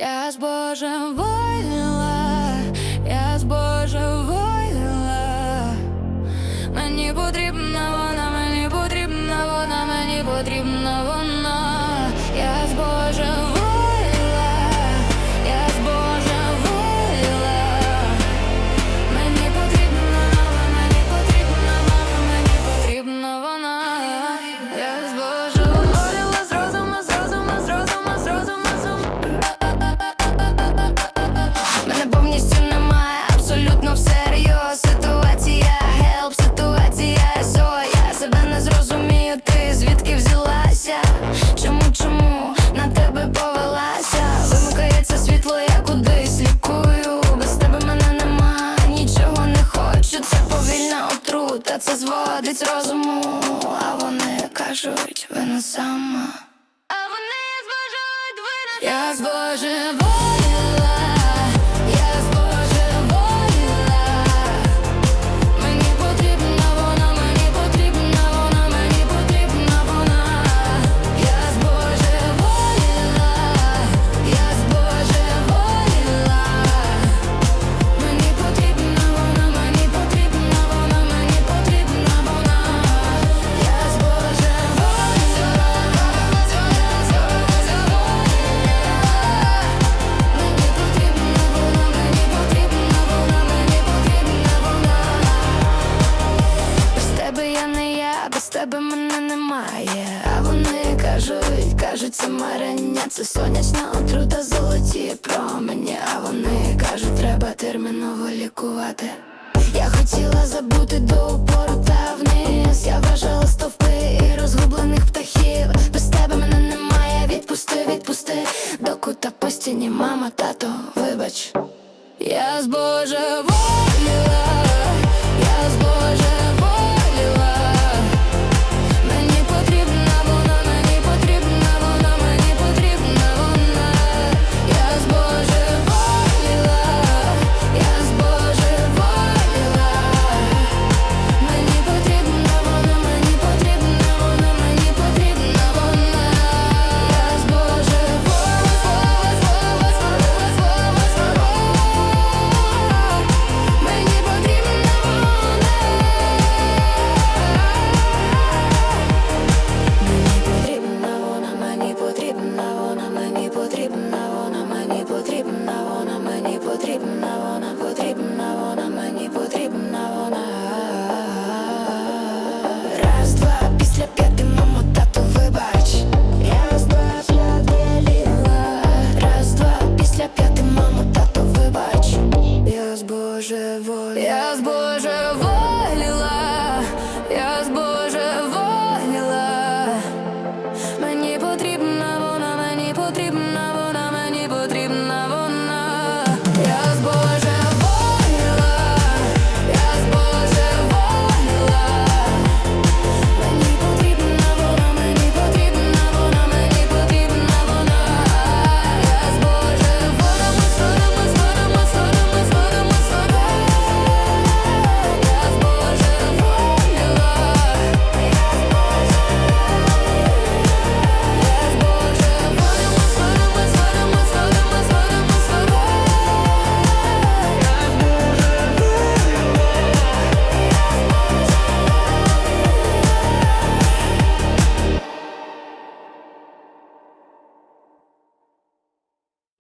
Я збожеволіла, я збожеволіла. Мені потрібна вона, мені потрібна вона, мені потрібна отрута, з розуму А вони кажуть, вина сама. А вони збожують вина Я збожеволіла, тебе мене немає. А вони кажуть, кажуть, це марення, це сонячна отрута, золоті промені. А вони кажуть, треба терміново лікувати. Я хотіла забути до упору та вниз. Я вважала стовпи і розгублених птахів. Без тебе мене немає. Відпусти, відпусти до кута по стіні, мама, тато, вибач. Я збожеволіла, мені потрібна, вона мені потрібна.